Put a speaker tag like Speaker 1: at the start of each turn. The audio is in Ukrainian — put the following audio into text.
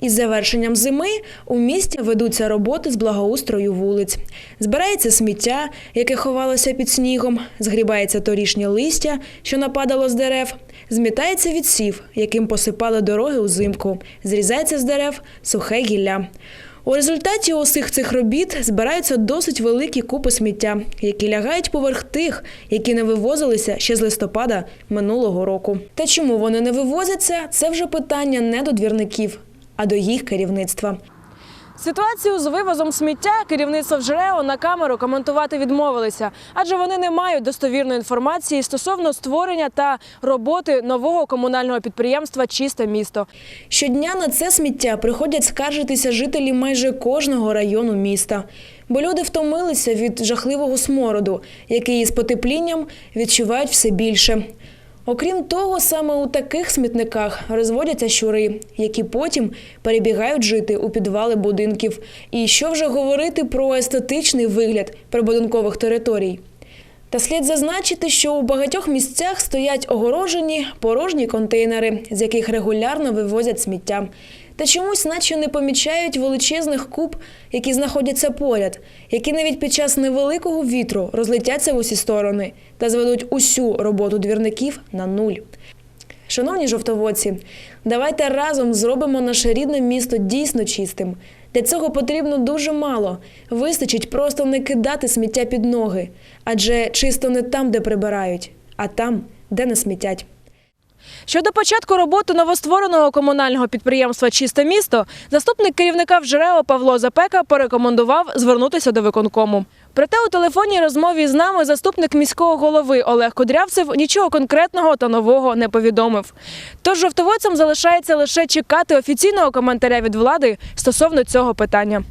Speaker 1: Із завершенням зими у місті ведуться роботи з благоустрою вулиць. Збирається сміття, яке ховалося під снігом, згрібається торішнє листя, що нападало з дерев, змітається відсів, яким посипали дороги узимку, зрізається з дерев сухе гілля. У результаті усіх цих робіт збираються досить великі купи сміття, які лягають поверх тих, які не вивозилися ще з листопада минулого року. Та чому вони не вивозяться, це вже питання не до двірників, а до їх керівництва.
Speaker 2: Ситуацію з вивозом сміття керівництво в ЖРЕО на камеру коментувати відмовилися, адже вони не мають достовірної інформації стосовно створення та роботи нового комунального підприємства Чисте місто.
Speaker 1: Щодня на це сміття приходять скаржитися жителі майже кожного району міста. Бо люди втомилися від жахливого смороду, який із потеплінням відчувають все більше. Окрім того, саме у таких смітниках розводяться щури, які потім перебігають жити у підвали будинків. І що вже говорити про естетичний вигляд прибудинкових територій. Та слід зазначити, що у багатьох місцях стоять огорожені порожні контейнери, з яких регулярно вивозять сміття. Та чомусь наче не помічають величезних куб, які знаходяться поряд, які навіть під час невеликого вітру розлетяться в усі сторони та зведуть усю роботу двірників на нуль. Шановні жовтоводці, давайте разом зробимо наше рідне місто дійсно чистим. Для цього потрібно дуже мало. Вистачить просто не кидати сміття під ноги, адже чисто не там, де прибирають, а там, де не смітять.
Speaker 2: Щодо початку роботи новоствореного комунального підприємства Чисте місто, заступник керівника в ЖРЕО Павло Запека порекомендував звернутися до виконкому. Проте у телефонній розмові з нами заступник міського голови Олег Кудрявцев нічого конкретного та нового не повідомив. Тож жовтоводцям залишається лише чекати офіційного коментаря від влади стосовно цього питання.